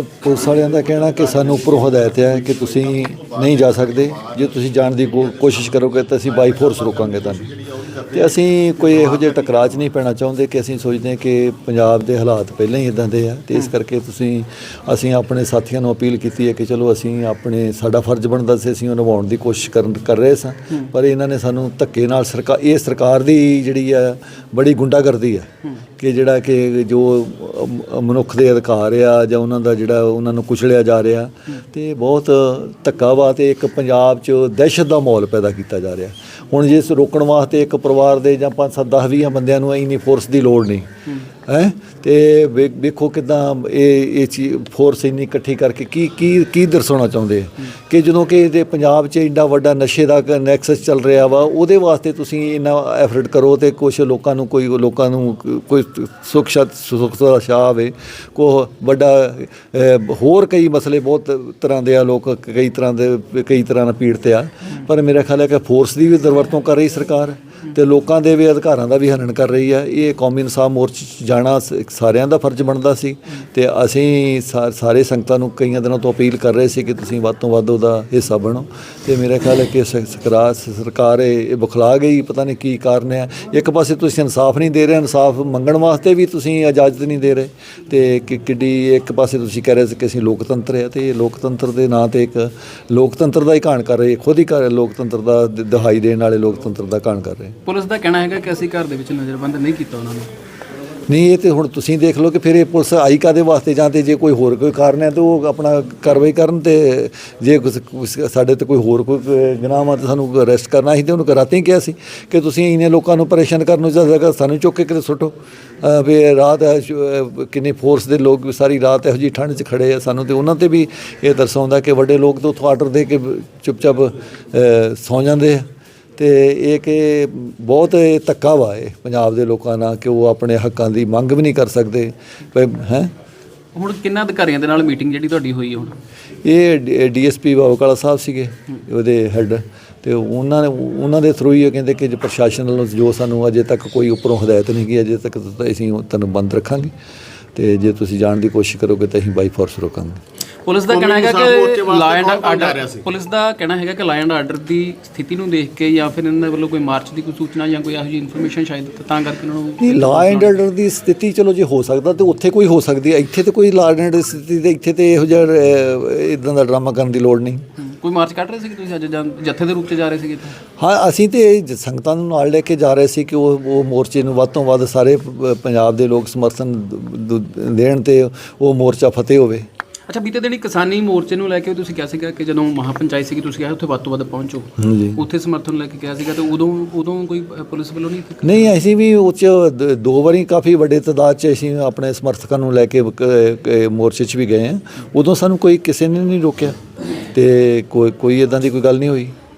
Police ਵਾਲਿਆਂ ਦਾ ਕਹਿਣਾ ਕਿ ਸਾਨੂੰ ਉੱਪਰੋਂ ਹਦਾਇਤ ਹੈ ਕਿ ਤੁਸੀਂ ਨਹੀਂ ਜਾ ਸਕਦੇ। ਜੇ ਤੁਸੀਂ ਜਾਣ ਦੀ ਕੋ- ਕੋਸ਼ਿਸ਼ ਕਰੋਗੇ ਤਾਂ ਅਸੀਂ ਬਾਈ ਫੋਰਸ ਰੋਕਾਂਗੇ ਤੁਹਾਨੂੰ। ਤੇ ਅਸੀਂ ਕੋਈ ਇਹੋ ਜਿਹੇ ਟਕਰਾਅ 'ਚ ਨਹੀਂ ਪੈਣਾ ਚਾਹੁੰਦੇ ਕਿ ਅਸੀਂ ਸੋਚਦੇ ਕਿ ਪੰਜਾਬ ਦੇ ਹਾਲਾਤ ਪਹਿਲਾਂ ਹੀ ਇਦਾਂ ਦੇ ਆ ਤੇ ਇਸ ਕਰਕੇ ਤੁਸੀਂ ਅਸੀਂ ਆਪਣੇ ਸਾਥੀਆਂ ਨੂੰ ਅਪੀਲ ਕੀਤੀ ਹੈ ਕਿ ਚਲੋ ਅਸੀਂ ਆਪਣੇ ਸਾਡਾ ਫਰਜ਼ ਬਣਦਾ ਸੀ ਅਸੀਂ ਉਹ ਨਿਭਾਉਣ ਦੀ ਕੋਸ਼ਿਸ਼ ਕਰਨ ਕਰ ਰਹੇ ਸਾਂ। ਪਰ ਇਹਨਾਂ ਨੇ ਸਾਨੂੰ ਧੱਕੇ ਨਾਲ ਸਰਕਾਰ ਇਹ ਸਰਕਾਰ ਦੀ ਜਿਹੜੀ ਆ ਬੜੀ ਗੁੰਡਾਗਰਦੀ ਆ ਕਿ ਜਿਹੜਾ ਕਿ ਜੋ ਮਨੁੱਖ ਦੇ ਅਧਿਕਾਰ ਆ ਜਾਂ ਉਹਨਾਂ ਦਾ ਜਿਹੜਾ ਉਹਨਾਂ ਨੂੰ ਕੁਚਲਿਆ ਜਾ ਰਿਹਾ ਤੇ ਬਹੁਤ ਧੱਕਾ ਵਾ ਤੇ ਇੱਕ ਪੰਜਾਬ 'ਚ ਦਹਿਸ਼ਤ ਦਾ ਮਾਹੌਲ ਪੈਦਾ ਕੀਤਾ ਜਾ ਰਿਹਾ। ਹੁਣ ਜਿਸ ਰੋਕਣ ਵਾਸਤੇ ਇੱਕ ਪਰਿਵਾਰ ਦੇ ਜਾਂ 5 7 10 20 ਬੰਦਿਆਂ ਨੂੰ ਇੰਨੀ ਫੋਰਸ ਦੀ ਲੋੜ ਨਹੀਂ। ਹੈ? ਤੇ ਵੇ- ਵੇਖੋ ਕਿਦਾਂ ਇਹ ਇਹ ਚੀਜ਼ ਫੋਰਸ ਇੰਨੀ ਇਕੱਠੀ ਕਰਕੇ ਕੀ ਕੀ ਕੀ ਦਰਸਾਉਣਾ ਚਾਹੁੰਦੇ ਕਿ ਜਦੋਂ ਕਿ ਇਹਦੇ ਪੰਜਾਬ 'ਚ ਇੰਨਾ ਵੱਡਾ ਨਸ਼ੇ ਦਾ ਨੈਕਸਸ ਚੱਲ ਰਿਹਾ ਵਾ, ਉਹਦੇ ਵਾਸਤੇ ਤੁਸੀਂ ਇੰਨਾ ਐਫਰਟ ਕਰੋ ਤੇ ਕੁਝ ਲੋਕਾਂ ਨੂੰ ਕੋਈ, ਲੋਕਾਂ ਨੂੰ ਕੋਈ ਸੁੱਖ ਸ਼ਤ ਸੁੱਖ ਦਾ ਸ਼ਾਹ ਆਵੇ। ਕੋ ਵੱਡਾ ਹੋਰ ਕਈ ਮਸਲੇ ਬਹੁਤ ਤਰ੍ਹਾਂ ਦੇ ਆ, ਲੋਕ ਕਈ ਤਰ੍ਹਾਂ ਦੇ, ਕਈ ਤਰ੍ਹਾਂ ਨਾਲ ਪੀੜਤ ਆ। ਪਰ ਮੇਰਾ ਖਿਆਲ ਹੈ ਕਿ ਫੋਰਸ ਦੀ ਵੀ ਦੁਰਵਰਤੋਂ ਕਰ ਰਹੀ ਸਰਕਾਰ। ਤੇ ਲੋਕਾਂ ਦੇ ਵੀ ਅਧਿਕਾਰਾਂ ਦਾ ਵੀ ਹਨਨ ਕਰ ਰਹੀ ਹੈ। ਇਹ ਕੌਮੀ ਇਨਸਾਫ ਮੋਰਚੇ 'ਚ ਜਾਣਾ ਸ- ਸਾਰਿਆਂ ਦਾ ਫਰਜ਼ ਬਣਦਾ ਸੀ ਤੇ ਅਸੀਂ ਸਾ- ਸਾਰੇ ਸੰਗਤਾਂ ਨੂੰ ਕਈਆਂ ਦਿਨਾਂ ਤੋਂ ਅਪੀਲ ਕਰ ਰਹੇ ਸੀ ਕਿ ਤੁਸੀਂ ਵੱਧ ਤੋਂ ਵੱਧ ਉਹਦਾ ਹਿੱਸਾ ਬਣੋ। ਤੇ ਮੇਰਾ ਖਿਆਲ ਹੈ ਕਿ ਸਰਕਾਰ ਸਰਕਾਰ ਇਹ ਇਹ ਬੁਖਲਾ ਗਈ, ਪਤਾ ਨਹੀਂ ਕੀ ਕਾਰਨ ਹੈ। ਇੱਕ ਪਾਸੇ ਤੁਸੀਂ ਇਨਸਾਫ ਨਹੀਂ ਦੇ ਰਹੇ, ਇਨਸਾਫ ਮੰਗਣ ਵਾਸਤੇ ਵੀ ਤੁਸੀਂ ਇਜਾਜ਼ਤ ਨਹੀਂ ਦੇ ਰਹੇ। ਤੇ ਕਿ ਕਿੱਡੀ, ਇੱਕ ਪਾਸੇ ਤੁਸੀਂ ਕਹਿ ਰਹੇ ਸੀ ਕਿ ਅਸੀਂ ਲੋਕਤੰਤਰ ਹੈ ਤੇ ਇਹ ਲੋਕਤੰਤਰ ਦੇ ਨਾਂ ਤੇ ਇੱਕ ਲੋਕਤੰਤਰ ਦਾ ਹੀ ਘਾਣ ਕਰ ਰਹੇ, ਖੁਦ ਹੀ ਕਰ ਲੋਕਤੰਤਰ ਦਾ ਦ- ਦਹਾਈ ਦੇਣ ਵਾਲੇ ਲੋਕਤੰਤਰ ਦਾ ਘਾਣ ਕਰ ਰਹੇ। ਪੁਲਿਸ ਦਾ ਕਹਿਣਾ ਹੈਗਾ ਕਿ ਅਸੀਂ ਘਰ ਦੇ ਵਿੱਚ ਨਜ਼ਰਬੰਦ ਨਹੀਂ ਕੀਤਾ ਉਹਨਾਂ ਨੂੰ। ਨਹੀਂ ਇਹ ਤੇ ਹੁਣ ਤੁਸੀਂ ਦੇਖ ਲਓ ਕਿ ਫਿਰ ਇਹ ਪੁਲਿਸ ਆਈ ਕਾਦੇ ਵਾਸਤੇ ਜਾਂ ਤੇ ਜੇ ਕੋਈ ਹੋਰ ਕੋਈ ਕਾਰਨ ਹੈ ਤਾਂ ਉਹ ਆਪਣਾ ਕਾਰਵਾਈ ਕਰਨ ਤੇ ਜੇ ਸਾਡੇ ਤੇ ਕੋਈ ਹੋਰ ਕੋਈ ਗੁਨਾਹ ਆ ਤਾਂ ਸਾਨੂੰ ਅਰੈਸਟ ਕਰਨਾ ਸੀ ਤੇ ਉਹਨੂੰ ਰਾਤੀ ਹੀ ਕਿਹਾ ਸੀ ਕਿ ਤੁਸੀਂ ਇਹਨੇ ਲੋਕਾਂ ਨੂੰ ਪਰੇਸ਼ਾਨ ਕਰਨ ਨੂੰ ਜਗ੍ਹਾ ਸਾਨੂੰ ਚੁੱਕ ਕੇ ਕਿਤੇ ਸੁੱਟੋ। ਵੀ ਰਾਤ ਕਿੰਨੇ ਫੋਰਸ ਦੇ ਲੋਕ ਵੀ ਸਾਰੀ ਰਾਤ ਇਹੋ ਜਿਹੀ ਠੰਡ 'ਚ ਖੜੇ ਆ ਸਾਨੂੰ ਤੇ ਉਹਨਾਂ ਤੇ ਵੀ ਇਹ ਦਰਸਾਉਂਦਾ ਕਿ ਵੱਡੇ ਲੋਕ ਤਾਂ ਉੱਥੋਂ ਆਰਡਰ ਦੇ ਕੇ ਚੁੱਪਚਾਪ ਅਹ, ਸੌਂ ਜਾਂਦੇ ਆ। ਤੇ ਇਹ ਕਿ ਬਹੁਤ ਇਹ ਧੱਕਾ ਵਾ ਇਹ ਪੰਜਾਬ ਦੇ ਲੋਕਾਂ ਨਾਲ ਕਿ ਉਹ ਆਪਣੇ ਹੱਕਾਂ ਦੀ ਮੰਗ ਵੀ ਨਹੀਂ ਕਰ ਸਕਦੇ। ਹੈ? ਹੁਣ ਕਿੰਨਾ ਅਧਿਕਾਰੀਆਂ ਦੇ ਨਾਲ ਮੀਟਿੰਗ ਜਿਹੜੀ ਤੁਹਾਡੀ ਹੋਈ ਹੁਣ? ਇਹ ਡੀਐਸਪੀ ਬਾਬੂਕਾਲਾ ਸਾਹਿਬ ਸੀਗੇ ਉਹਦੇ ਹੈੱਡ ਤੇ ਉਹਨਾਂ ਨੇ ਉਹਨਾਂ ਦੇ ਥਰੂ ਹੀ ਕਹਿੰਦੇ ਕਿ ਜੇ ਪ੍ਰਸ਼ਾਸਨ ਵੱਲੋਂ ਜੋ ਸਾਨੂੰ ਅਜੇ ਤੱਕ ਕੋਈ ਉੱਪਰੋਂ ਹਦਾਇਤ ਨਹੀਂ ਗਈ ਅਜੇ ਤੱਕ ਤਾਂ ਅਸੀਂ ਤੁਹਾਨੂੰ ਬੰਦ ਰੱਖਾਂਗੇ ਤੇ ਜੇ ਤੁਸੀਂ ਜਾਣ ਦੀ ਕੋਸ਼ਿਸ਼ ਕਰੋਗੇ ਤਾਂ ਅਸੀਂ ਬਾਈ ਫੋਰਸ ਰੋਕਾਂਗੇ। ਪੁਲਿਸ ਦਾ ਕਹਿਣਾ ਹੈਗਾ ਕਿ ਵਾਸਤੇ ਲਾ ਐਂਡ ਕੌਣ ਕੌਣ ਜਾ ਰਿਹਾ ਆਰਡਰ? ਪੁਲਿਸ ਦਾ ਕਹਿਣਾ ਹੈਗਾ ਕਿ ਲਾ ਐਂਡ ਆਰਡਰ ਦੀ ਸਥਿਤੀ ਨੂੰ ਦੇਖ ਕੇ ਜਾਂ ਫਿਰ ਇਹਨਾਂ ਦੇ ਵੱਲੋਂ ਕੋਈ ਮਾਰਚ ਦੀ ਕੋਈ ਸੂਚਨਾ ਜਾਂ ਕੋਈ ਇਹੋ ਜਿਹੀ ਇਨਫੋਰਮੇਸ਼ਨ ਸ਼ਾਇਦ ਤਾਂ ਕਰਕੇ ਉਹਨਾਂ ਨੂੰ ਨਹੀਂ ਲਾ ਐਂਡ ਆਰਡਰ ਦੀ ਸਥਿਤੀ ਚਲੋ ਜੇ ਹੋ ਸਕਦਾ ਤੇ ਉੱਥੇ ਕੋਈ ਹੋ ਸਕਦੀ ਹੈ ਇੱਥੇ ਤੇ ਕੋਈ ਲਾ ਐਂਡ ਆਰਡਰ ਦੀ ਸਥਿਤੀ ਤੇ ਇੱਥੇ ਤੇ ਇਹੋ ਜਿਹਾ ਇਦਾਂ ਦਾ ਡਰਾਮਾ ਕਰਨ ਦੀ ਲੋੜ ਨਹੀਂ। ਕੋਈ ਮਾਰਚ ਕੱਢ ਰਹੇ ਸੀ ਕਿ ਤੁਸੀਂ ਅੱਜ ਜਾਂ- ਜੱਥੇ ਦੇ ਰੂਪ 'ਚ ਜਾ ਰਹੇ ਸੀਗੇ ਹਾਂ ਅਸੀਂ ਤੇ ਸੰਗਤਾਂ ਨੂੰ ਨਾਲ ਲੈ ਕੇ ਜਾ ਰਹੇ ਸੀ ਕਿ ਉਹ ਉਹ ਮੋਰਚੇ ਨੂੰ ਵੱਧ ਤੋਂ ਵੱਧ ਸਾਰੇ ਪੰਜਾਬ ਦੇ ਲੋਕ ਸਮਰਥਨ ਦੇਣ ਤੇ ਉਹ ਮੋਰਚਾ ਫਤਿਹ ਹੋਵੇ ਅੱਛਾ ਬੀਤੇ ਦਿਨੀ ਕਿਸਾਨੀ ਮੋਰਚੇ ਨੂੰ ਲੈ ਕੇ ਤੁਸੀਂ ਕਿਹਾ ਸੀਗਾ ਕਿ ਜਦੋਂ ਮਹਾਪੰਚਾਇਤ ਸੀਗੀ ਤੁਸੀਂ ਕਿਹਾ ਉੱਥੇ ਵੱਧ ਤੋਂ ਵੱਧ ਪਹੁੰਚੋ। ਉੱਥੇ ਸਮਰਥਨ ਲੈ ਕੇ ਕਿਹਾ ਸੀਗਾ ਤੇ ਉਦੋਂ ਉਦੋਂ ਕੋਈ ਪੁਲਿਸ ਵੱਲੋਂ ਨਹੀਂ ਨਹੀਂ ਅਸੀਂ ਵੀ ਉਹ 'ਚ ਦ- ਵਾਰੀ ਕਾਫੀ ਵੱਡੇ ਤਦਾਦ 'ਚ ਅਸੀਂ ਆਪਣੇ ਸਮਰਥਕਾਂ ਨੂੰ ਲੈ ਕ- ਮੋਰਚੇ 'ਚ ਵੀ ਗਏ ਹਾਂ। ਉਦੋਂ ਸਾਨੂੰ ਕੋਈ ਕਿਸੇ ਨੇ ਨਹੀਂ ਰੋਕਿਆ ਤੇ ਕੋਈ ਕੋਈ ਇਦਾਂ ਦੀ ਕੋਈ ਗੱਲ ਨਹੀਂ ਹੋਈ।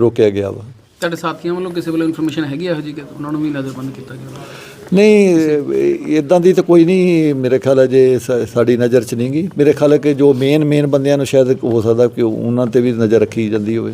ਰੋਕਿਆ ਗਿਆ ਵਾ। ਤੁਹਾਡੇ ਸਾਥੀਆਂ ਵੱਲੋਂ ਕਿਸੇ ਵੱਲੋਂ ਇਨਫੋਰਮੇਸ਼ਨ ਹੈਗੀ ਇਹੋ ਜਿਹੀ ਕਿ ਉਹਨਾਂ ਨੂੰ ਵੀ ਨਜ਼ਰਬੰਦ ਕੀਤਾ ਗਿਆ? ਨਹੀਂ ਇਦਾਂ ਦੀ ਤਾਂ ਕੋਈ ਨਹੀਂ ਮੇਰੇ ਖਿਆਲ ਹੈ ਜੇ ਸਾਡੀ ਨਜ਼ਰ 'ਚ ਨਹੀਂ ਗੀ ਮੇਰੇ ਖਿਆਲ ਹੈ ਕਿ ਜੋ ਮੇਨ ਮੇਨ ਬੰਦਿਆਂ ਨੂੰ ਸ਼ਾਇਦ ਹੋ ਸਕਦਾ ਕਿ ਉਹਨਾਂ ਤੇ ਵੀ ਨਜ਼ਰ ਰੱਖੀ ਜਾਂਦੀ ਹੋਵੇ।